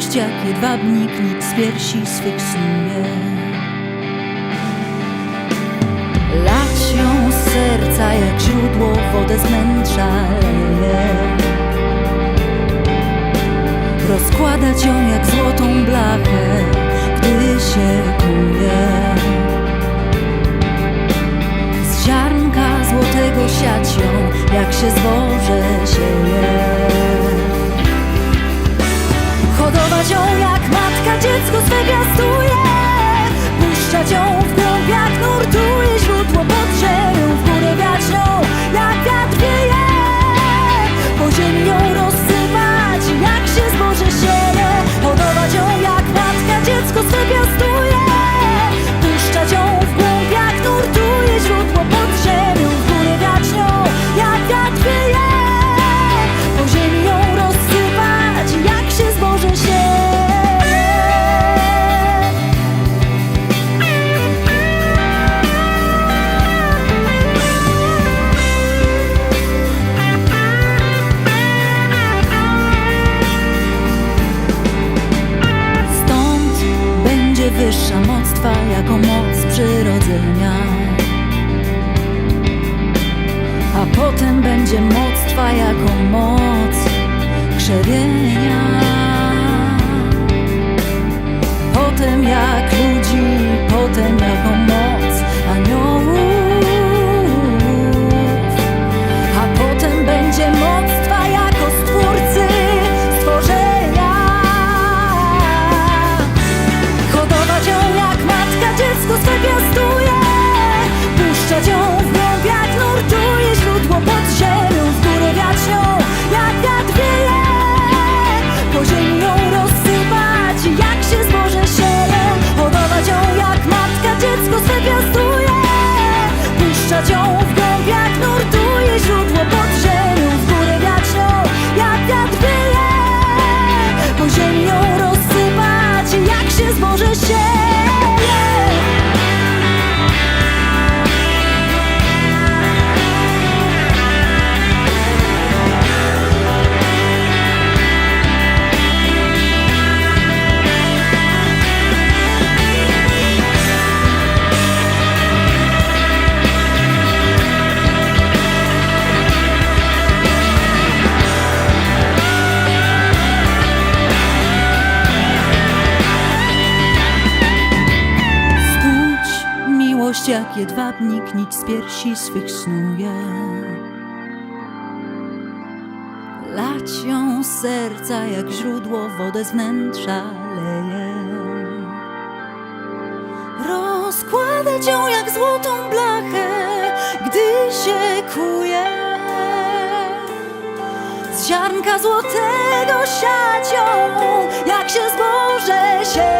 miłość jak jedwabnik nic z piersi swych snuje Lać ją z serca jak źródło wodę z wnętrza Rozkładać ją jak złotą blachę, gdy się kuje Z ziarnka złotego siać ją, jak się zboże Hodować ją jak matka dziecko swe piastuje Puszczać ją w wyższa moc Twa jako moc przyrodzenia. A potem będzie moc Twa jako jak jedwabnik nic z piersi swych snuje. Lać ją z serca jak źródło wodę z wnętrza leje. Rozkładać ją jak złotą blachę, gdy się kuje. Z ziarnka złotego siać ją, jak się zboże sieje